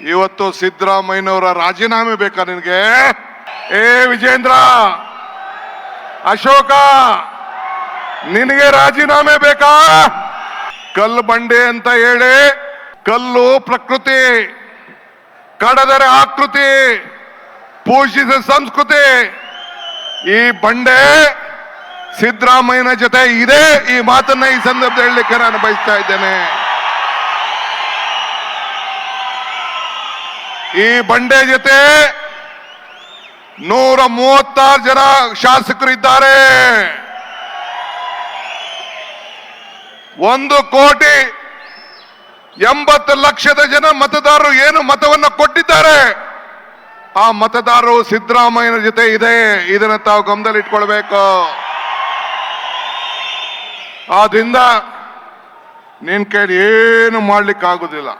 ಇವತ್ತು ಸಿದ್ದರಾಮಯ್ಯನವರ ರಾಜೀನಾಮೆ ಬೇಕಾ ನಿನಗೆ? ಏ ವಿಜೇಂದ್ರ! ಅಶೋಕ! ನಿನಗೆ ರಾಜೀನಾಮೆ ಬೇಕಾ? ಕಲ್ಲು ಬಂಡೆ ಅಂತ ಹೇಳಿ, ಕಲ್ಲು ಪ್ರಕೃತಿ, ಕಡದರೆ ಆಕೃತಿ, ಪೂಜಿಸಿದ ಸಂಸ್ಕೃತಿ, ಈ ಬಂಡೆ ಸಿದ್ದರಾಮಯ್ಯನ ಜೊತೆ ಇದೆ. ಈ ಮಾತನ್ನ ಈ ಸಂದರ್ಭದಲ್ಲಿ ಹೇಳಲಿಕ್ಕೆ ನಾನು ಬಯಸ್ತಾ ಇದ್ದೇನೆ. ಈ ಬಂಡೆ ಜೊತೆ ನೂರ ಮೂವತ್ತಾರು ಜನ ಶಾಸಕರು ಇದ್ದಾರೆ. ಒಂದು ಕೋಟಿ ಎಂಬತ್ತು ಲಕ್ಷದ ಜನ ಮತದಾರರು ಏನು ಮತವನ್ನು ಕೊಟ್ಟಿದ್ದಾರೆ? ಆ ಮತದಾರರು ಸಿದ್ದರಾಮಯ್ಯನ ಜೊತೆ ಇದೆ. ಇದನ್ನ ತಾವು ಗಮನದಲ್ಲಿ ಇಟ್ಕೊಳ್ಬೇಕು ಆದ್ರಿಂದ ನಿನ್ ಕೈಲಿ ಏನು ಮಾಡ್ಲಿಕ್ಕೆ ಆಗುದಿಲ್ಲ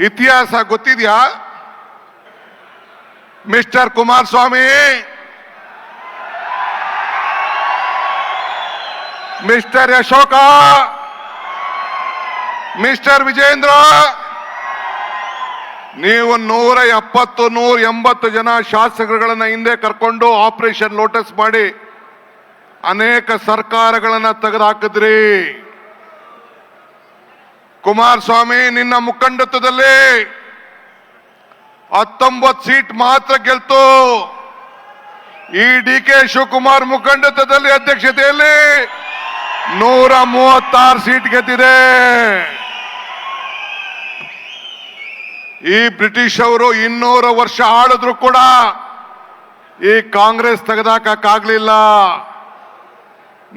ಇತಿಹಾಸ ಗೊತ್ತಿದ್ಯಾ? Mister Kumaraswamy. Mister Ashoka. Mister Vijendra. ನೀವು ನೂರ ಎಪ್ಪತ್ತು, ನೂರ ಎಂಬತ್ತು ಜನ ಶಾಸಕರುಗಳನ್ನ ಹಿಂದೆ ಕರ್ಕೊಂಡು ಆಪರೇಷನ್ ಲೋಟಸ್ ಮಾಡಿ ಅನೇಕ ಸರ್ಕಾರಗಳನ್ನ ತೆಗೆದುಹಾಕಿದ್ರಿ. ಕುಮಾರಸ್ವಾಮಿ, ನಿನ್ನ ಮುಖಂಡತ್ವದಲ್ಲಿ ಹತ್ತೊಂಬತ್ತು ಸೀಟ್ ಮಾತ್ರ ಗೆಲ್ತು. ಈ ಡಿ ಕೆ ಶಿವಕುಮಾರ್ ಮುಖಂಡತ್ವದಲ್ಲಿ ಅಧ್ಯಕ್ಷತೆಯಲ್ಲಿ ನೂರ ಮೂವತ್ತಾರು ಸೀಟ್ ಗೆದ್ದಿದೆ. ಈ ಬ್ರಿಟಿಷ್ ಅವರು ಇನ್ನೂರ ವರ್ಷ ಆಳಿದ್ರು ಕೂಡ ಈ ಕಾಂಗ್ರೆಸ್ ತೆಗೆದಾಕಾಗ್ಲಿಲ್ಲ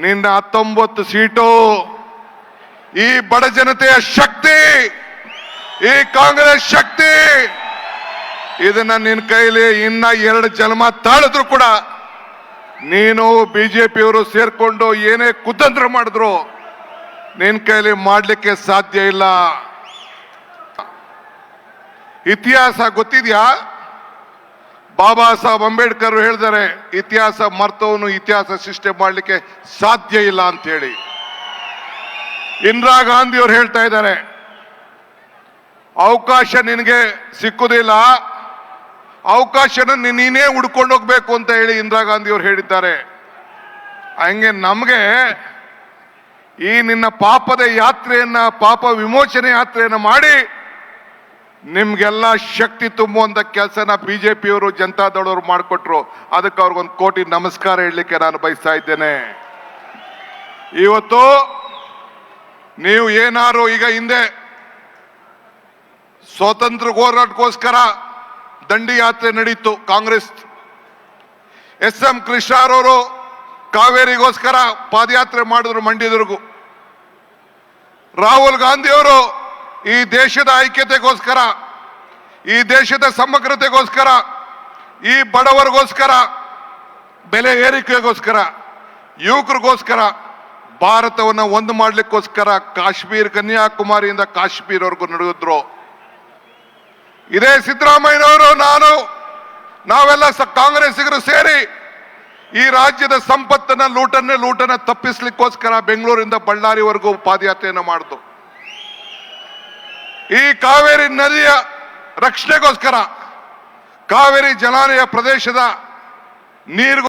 ನಿನ್ನ ಹತ್ತೊಂಬತ್ತು ಸೀಟು ಈ ಬಡ ಜನತೆಯ ಶಕ್ತಿ, ಈ ಕಾಂಗ್ರೆಸ್ ಶಕ್ತಿ, ಇದನ್ನ ನಿನ್ನ ಕೈಲಿ ಇನ್ನ ಎರಡು ಜನ್ಮ ತಾಳಿದ್ರು ಕೂಡ ನೀನು ಬಿಜೆಪಿಯವರು ಸೇರ್ಕೊಂಡು ಏನೇ ಕುತಂತ್ರ ಮಾಡಿದ್ರು ನಿನ್ನ ಕೈಲಿ ಮಾಡ್ಲಿಕ್ಕೆ ಸಾಧ್ಯ ಇಲ್ಲ. ಇತಿಹಾಸ ಗೊತ್ತಿದ್ಯಾ? ಬಾಬಾ ಸಾಹೇಬ್ ಅಂಬೇಡ್ಕರ್ ಹೇಳಿದ್ದಾರೆ ಇತಿಹಾಸ ಮರ್ತವನು ಇತಿಹಾಸ ಸೃಷ್ಟಿ ಮಾಡಲಿಕ್ಕೆ ಸಾಧ್ಯ ಇಲ್ಲ ಅಂತ ಹೇಳಿ. ಇಂದಿರಾ ಗಾಂಧಿ ಅವರು ಹೇಳ್ತಾ ಇದ್ದಾರೆ, ಅವಕಾಶ ನಿನಗೆ ಸಿಕ್ಕುದಿಲ್ಲ, ಅವಕಾಶನ ನೀನೇ ಹುಡ್ಕೊಂಡು ಹೋಗ್ಬೇಕು ಅಂತ ಹೇಳಿ ಇಂದಿರಾ ಗಾಂಧಿ ಅವರು ಹೇಳಿದ್ದಾರೆ. ಹಂಗೆ ನಮಗೆ ಈ ನಿನ್ನ ಪಾಪದ ಯಾತ್ರೆಯನ್ನ, ಪಾಪ ವಿಮೋಚನೆ ಯಾತ್ರೆಯನ್ನ ಮಾಡಿ ನಿಮ್ಗೆಲ್ಲ ಶಕ್ತಿ ತುಂಬುವಂತ ಕೆಲಸನ ಬಿಜೆಪಿಯವರು ಜನತಾದಳವರು ಮಾಡಿಕೊಟ್ರು. ಅದಕ್ಕೆ ಅವ್ರಿಗೊಂದು ಕೋಟಿ ನಮಸ್ಕಾರ ಹೇಳಲಿಕ್ಕೆ ನಾನು ಬಯಸ್ತಾ ಇದ್ದೇನೆ. ಇವತ್ತು ನೀವು ಏನಾರು ಈಗ ಹಿಂದೆ ಸ್ವಾತಂತ್ರ್ಯ ಹೋರಾಟಕ್ಕೋಸ್ಕರ ದಂಡಿ ಯಾತ್ರೆ ನಡೀತು ಕಾಂಗ್ರೆಸ್. ಎಸ್ ಎಂ ಕೃಷ್ಣಾರವರು ಕಾವೇರಿಗೋಸ್ಕರ ಪಾದಯಾತ್ರೆ ಮಾಡಿದ್ರು ಮಂಡ್ಯದವರೆಗೂ. ರಾಹುಲ್ ಗಾಂಧಿಯವರು ಈ ದೇಶದ ಐಕ್ಯತೆಗೋಸ್ಕರ, ಈ ದೇಶದ ಸಮಗ್ರತೆಗೋಸ್ಕರ, ಈ ಬಡವರಿಗೋಸ್ಕರ, ಬೆಲೆ ಏರಿಕೆಗೋಸ್ಕರ, ಯುವಕರಿಗೋಸ್ಕರ ಭಾರತವನ್ನ ಒಂದು ಮಾಡ್ಲಿಕ್ಕೋಸ್ಕರ ಕಾಶ್ಮೀರ್ ಕನ್ಯಾಕುಮಾರಿಯಿಂದ ಕಾಶ್ಮೀರವರೆಗೂ ನಡೆಯಿದ್ರು ಇದೇ ಸಿದ್ದರಾಮಯ್ಯನವರು, ನಾನು, ನಾವೆಲ್ಲ ಕಾಂಗ್ರೆಸ್ಸಿಗರು ಸೇರಿ ಈ ರಾಜ್ಯದ ಸಂಪತ್ತನ್ನ, ಲೂಟನ್ನೇ ಲೂಟನ್ನ ತಪ್ಪಿಸ್ಲಿಕ್ಕೋಸ್ಕರ ಬೆಂಗಳೂರಿಂದ ಬಳ್ಳಾರಿವರೆಗೂ ಪಾದಯಾತ್ರೆಯನ್ನು ಮಾಡಿತು ಈ ಕಾವೇರಿ ನದಿಯ ರಕ್ಷಣೆಗೋಸ್ಕರ, ಕಾವೇರಿ ಜಲಾನಯ ಪ್ರದೇಶದ ನೀರು